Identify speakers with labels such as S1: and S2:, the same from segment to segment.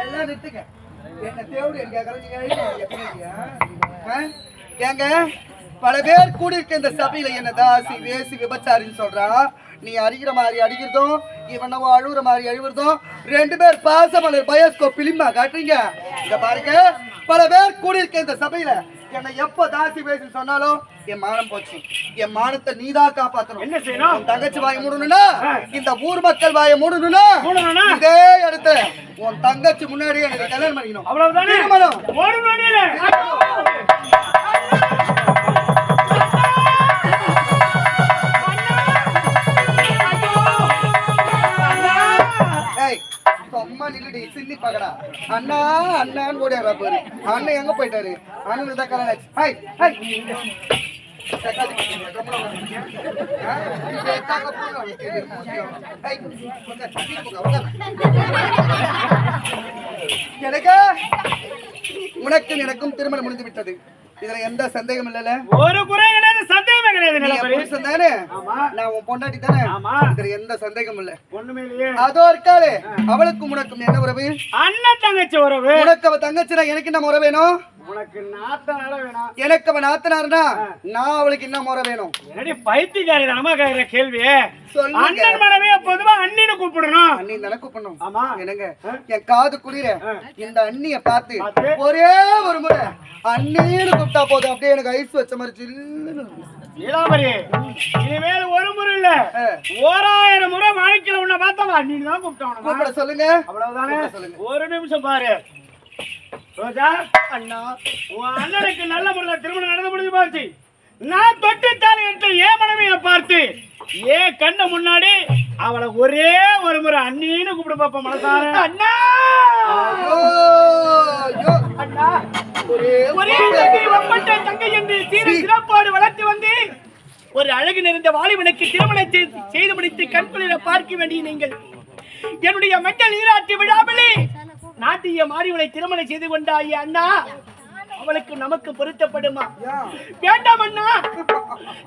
S1: எல்லாம் நிறுத்துங்க. என்ன தேவடி கேட்கறேன் நீங்க எழுதி ஏங்க பல பேர் கூடியிருக்க இந்த சபையில என்ன தாசி வேசி விபச்சாரின்னு சொல்றா. நீ அடிக்கிற மாதிரி அடிக்கிறதும் இவனவோ அழுகுற மாதிரி அழுகுறதும் ரெண்டு பேர் பாசமலர் பயோஸ்கோ பிலிமா காட்டுறீங்க. இங்க பாருங்க பல பேர் கூடியிருக்க இந்த சபையில. என்னை எப்ப தாசி வேசின்னு சொன்னாலும் என் மானம் போச்சு. என் மானத்தை நீதான் காப்பாத்தணும்.
S2: என்ன செய்யணும்?
S1: தங்கச்சி வாய மூடணும்னா இந்த ஊர் மக்கள் வாய மூடணும்னா? இதே இடத்துல உன் தங்கச்சி முன்னாடி எனக்கு கல்யாணம் பண்ணிக்கணும்.
S2: அவ்வளவுதானே?
S1: சும்மா சில்லி பகடா. அண்ணா அண்ணான்னு ஓடியாரா பாரு அண்ணன் எங்க போயிட்டாரு? அண்ணனுக்கு தான் கல்யாணம் ஹாய் ஹாய் எனக்கு? உனக்கு எனக்கும் திருமணம் முடிந்து விட்டது. இதுல எந்த சந்தேகம் இல்லல
S2: ஒரு குறை
S1: புருஷன் தானே? நான் உன் பொண்டாட்டி தானே?
S2: ஆமா.
S1: இதுல எந்த சந்தேகம் இல்ல.
S2: ஒண்ணுமே இல்லையே.
S1: அதோ இருக்காளே. அவளுக்கும் உனக்கும் என்ன உறவு?
S2: அண்ணன் தங்கச்சி உறவு.
S1: உனக்கு அவ தங்கச்சினா எனக்கு என்ன முறை வேணும்?
S2: உனக்கு நாத்தனால வேணாம்.
S1: எனக்கு அவன் ஆத்தனார்னா நான் அவளுக்கு என்ன முறை வேணும்?
S2: என்னடி பைத்தியக்காரி தனமா கேக்குற கேள்வி. அண்ணன் பொதுவா அண்ணின்னு கூப்பிடணும்.
S1: அண்ணி தானே கூப்பிடணும்.
S2: ஆமா.
S1: என்னங்க? என் காது குளிர இந்த அண்ணிய பார்த்து
S2: பார்த்து?
S1: ஒரே ஒரு முறை அண்ணின்னு கூப்பிட்டா போதும். அப்படியே எனக்கு ஐஸ் வச்ச மாதிரி சில்லுன்னு
S2: நீலாம்பரி இனிமேல் ஒரு முறை இல்ல. ஓராயிரம் முறை வாழ்க்கையில உன்னை பார்த்தா அண்ணின்னு தான் கூப்பிட்டோம்
S1: கூப்பிட சொல்லுங்க.
S2: அவ்வளவுதானே?
S1: சொல்லுங்க.
S2: ஒரு நிமிஷம் பாரு. ரோஜா அண்ணா உன் அண்ணனுக்கு நல்ல முறையில் திருமணம் நடந்து முடிஞ்சு போச்சு. நான் தொட்டு தாலி கட்ட ஏன் மனைவியை பார்த்து ஏன் கண்ண முன்னாடி அவளை ஒரே ஒரு முறை அண்ணின்னு கூப்பிட பாப்ப மனசார. அண்ணா. அண்ணா!
S1: ஒரே
S2: ஒப்பட்ட தங்கை என்று சீர சிறப்பாடு வளர்த்து வந்து ஒரு அழகு நிறைந்த வாலிபனுக்கு திருமணம் செய்து- முடித்து கண்குளிர பார்க்க வேண்டிய நீங்கள். என்னுடைய மக்கள் நீராட்டி விழாவிலே நாட்டிய மாறிவளை திருமணம் செய்து கொண்டாயே அண்ணா. அவளுக்கு நமக்கு பொருத்தப்படுமா? வேண்டாம் அண்ணா.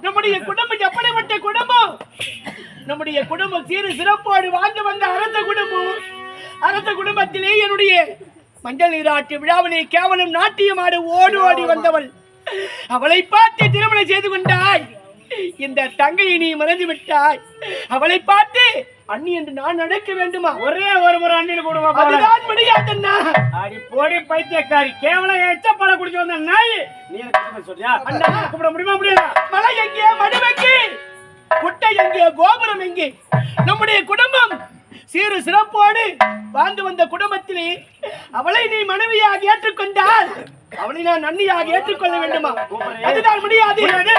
S2: நம்முடைய குடும்பம் எப்படிப்பட்ட குடும்பம்? நம்முடைய குடும்பம் சீரு சிறப்போடு வாழ்ந்து வந்த அரச குடும்பம். அரச குடும்பத்திலே என்னுடைய மஞ்சள் நீராட்டு விழாவிலே கேவலம் நாட்டியமாடு ஓடி ஓடி வந்தவள். அவளை பார்த்து திருமணம் செய்து கொண்டாய். இந்த தங்கையை நீ மறந்து விட்டாய். அவளை பார்த்து அண்ணி என்று நான் நடக்க வேண்டுமா? ஒரே ஒரு முறை அண்ணில் கூடுவா அதுதான் முடியாதண்ணா அடி போடி பைத்தியக்காரி கேவலம் எச்ச பழ குடிச்சு வந்த நாய். நீ எனக்கு சொல்றியா? அண்ணா கூப்பிட முடியுமா முடியாது? மலை எங்கே? மடுவெங்கே குட்டை எங்கே? கோபுரம் எங்கே? நம்முடைய குடும்பம் சீரு சிறப்போடு வாழ்ந்து வந்த குடும்பத்திலே அவளை நீ மனைவியாக ஏற்றுக்கொண்டால் அவளை நான் நன்னியாக ஏற்றுக்கொள்ள வேண்டுமா அதுதான் முடியாது அண்ணா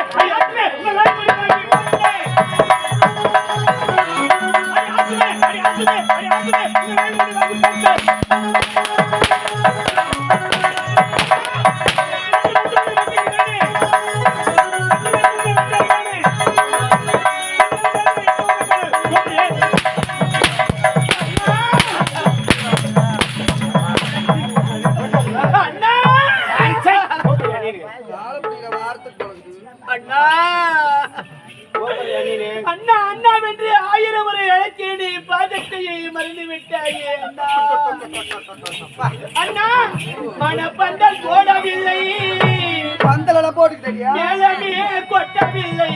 S2: அண்ணா அண்ணா. அண்ணா என்று ஆயிரம் முறை அழைத்தேனே பாதத்தையை மறந்து விட்டாயே அண்ணா. அண்ணா மனப்பந்தல் போடவில்லை.
S1: பந்தலெல்லாம் போட்டுக்கிட்டியா?
S2: மேலமே கொட்டவில்லை.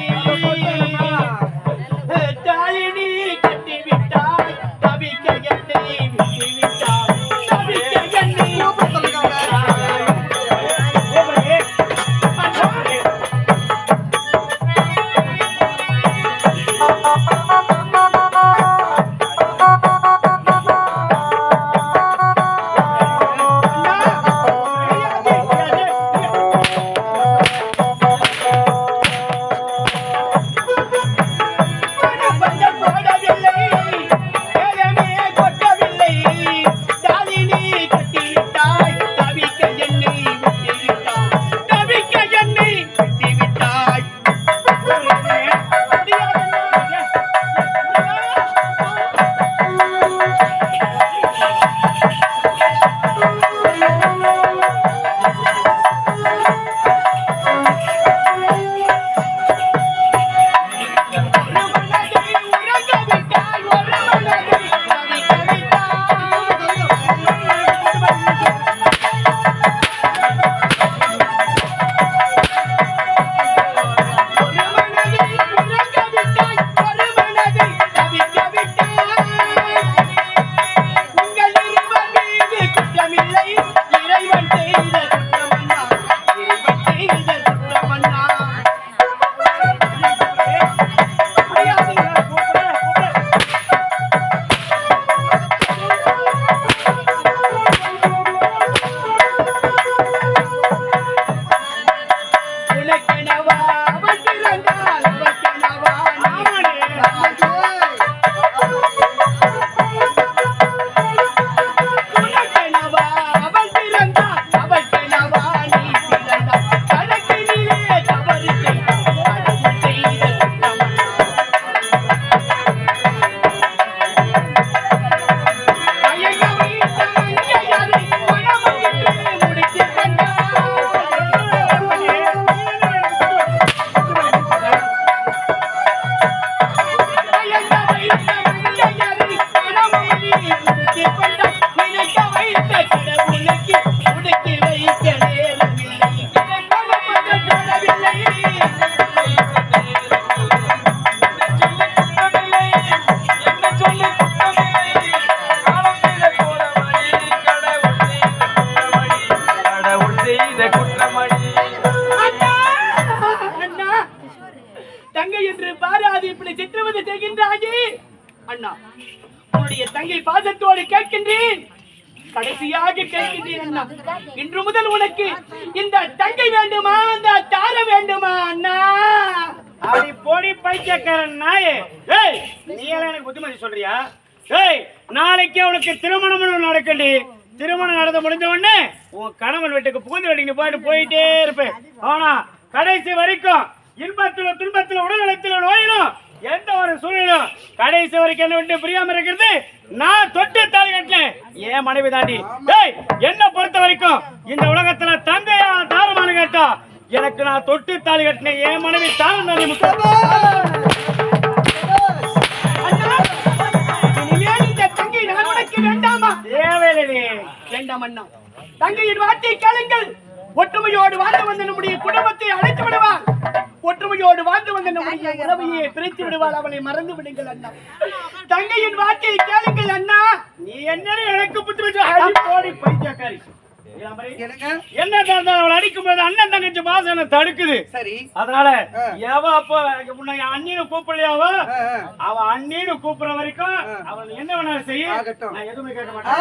S2: இன்று முதல் உனக்கு இந்த தங்கை வேண்டுமா இந்த தார வேண்டுமா அண்ணா?
S3: அப்படி பொடி பைத்தியக்காரன் நாயே. ஏய் நீ எல்லாம் எனக்கு புத்திமதி சொல்றியா? ஏய் நாளைக்கே உனக்கு திருமணம் நடக்கண்டி திருமணம் நடந்து முடிஞ்ச உடனே உன் கணவன் வீட்டுக்கு புகுந்து வீட்டுக்கு போயிட்டு போயிட்டே இருப்பேன். ஆனா கடைசி வரைக்கும் இன்பத்திலும் உடல் உடல்நலத்திலும் நோயிலும் எந்த ஒரு சூழலும் கடைசி வரைக்கும் என்ன விட்டு பிரியாம இருக்கிறது? நான் தொட்டு தாலி கட்டினேன். என் மனைவி தாண்டி? ஏய் என்ன பொறுத்த வரைக்கும் இந்த உலகத்துல தந்தையா தாரமான கேட்டா எனக்கு நான் தொட்டு தாலி கட்டினேன். என் மனைவி தாரம்
S2: தாண்டி உனக்கு வேண்டாமா
S3: தேவையில்லை
S2: வேண்டாம் அண்ணா தங்கையின் வார்த்தை கேளுங்கள். ஒற்றுமையோடு வாழ வந்த நம்முடைய குடும்பத்தை அழைத்து விடுவாள் ஒற்றுமையோடு வாழ்ந்து வந்த நம்முடைய உறவையை பிரித்து விடுவாள். அவளை மறந்து விடுங்கள் அண்ணா. தங்கையின் வார்த்தையை கேளுங்கள் அண்ணா.
S3: நீ என்ன எனக்கு புத்தி வச்சு அடி போடி பைத்தியக்காரி? என்ன அவளை அடிக்கும் போது அண்ணன் தங்கச்சி பாசம் என்ன தடுக்குது.
S1: சரி.
S3: அதனால. எவ அப்ப உன்னை அண்ணின்னு கூப்பிடலையாவ. அவ அண்ணின்னு கூப்பிடுற வரைக்கும். அவன் என்ன வேணாலும் செய்ய. நான் எதுவுமே கேட்க மாட்டேன்.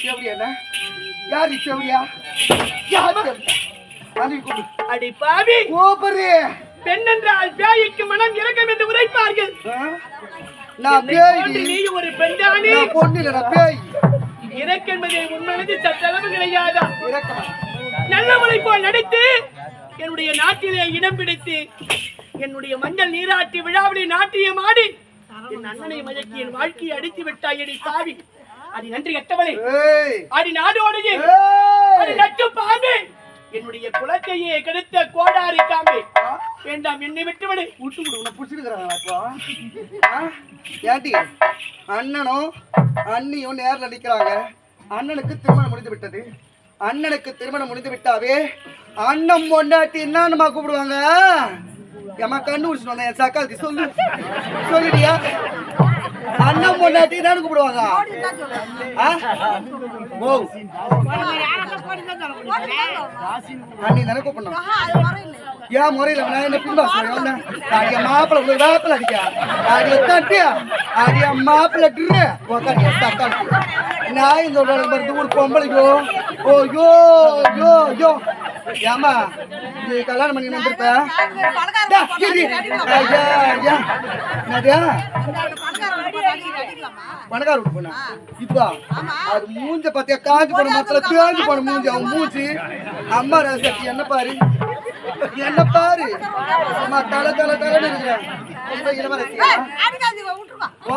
S1: சேவடியா யார் சேவடியா யார்
S2: அடி பாவி.
S1: கோபரு
S2: பெண் என்றால் பேய்க்கு மனம் இறக்கம் என்று உரைப்பார்கள்.
S1: நான் பேய்.
S2: நீ ஒரு பெண்தானே
S1: நான் பொண்ணு இல்ல நான் பேய்.
S2: இறக்கம் என்பதை உண்மையிலிருந்து சற்றளவு கிடையாதா
S1: இறக்கமா
S2: நல்லவளை போல் நடித்து என்னுடைய நாட்டிலே இடம் பிடித்து என்னுடைய மஞ்சள் நீராட்டி விழாவிலே நாட்டியம் ஆடி என் அண்ணனை மயக்கி என் வாழ்க்கையை அடித்து விட்டாய் அடி பாவி. அது நன்றி கட்டவளே. அடி நாடோடையே. அது நட்டு பாம்பு. என்னுடைய குலத்தையே கெடுத்த கோடாரி காம்பே வேண்டாம் என்னை விட்டுவிடு.
S1: விட்டு விடு உன்னை பிடிச்சிருக்கிறாங்களா இப்போ. ஆ? ஏண்டி? அண்ணனும் அண்ணியும் நேரில் நிற்கிறாங்க அண்ணனுக்கு திருமணம் முடிந்து விட்டது. அண்ணனுக்கு திருமணம் முடிந்து விட்டாவே அண்ணன் பொண்டாட்டி என்னன்னுமா கூப்பிடுவாங்க. ஏமா கண்ணு குடிச்சிட்டு வந்தேன். என் சக்காலுக்கு சொல்லு. சொல்லிடியா? அண்ணன் பொண்டாட்டி என்னன்னு கூப்பிடுவாங்க ஆ? ஓ. அண்ணி தானே கூப்பிடணும். ஏன் முறையில் நான் என்ன பின்பாசுறேன் அடிய மாப்பிள்ள உங்களுக்கு வேப்பில் அடிக்க? அடிய தட்டியா? அடிய மாப்பிள்ள ட்ரு உக்காந்து தக்காளி இந்த ஒரு மருந்து ஒரு பொம்பளைக்கோ? ஓ யோ யோ யோ ஏமா நீ கல்யாணம் பண்ணி ஐயா. என்னது? பணக்கார வீட்டு பொண்ணா? இப்போ அது மூஞ்ச பாத்தியா காஞ்சு போன மரத்துல தேஞ்சு போன மூஞ்சி அவன் மூஞ்சி. அம்மா ரசத்தி என்ன பாரு? என்ன பாரு? அம்மா தலை தலை தலைன்னு இருக்கிறேன்? ஓ.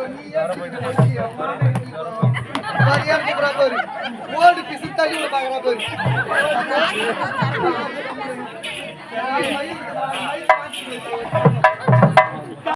S1: ஓடிக்க ஓடு பிசி தள்ளி பாக்குறா பாரு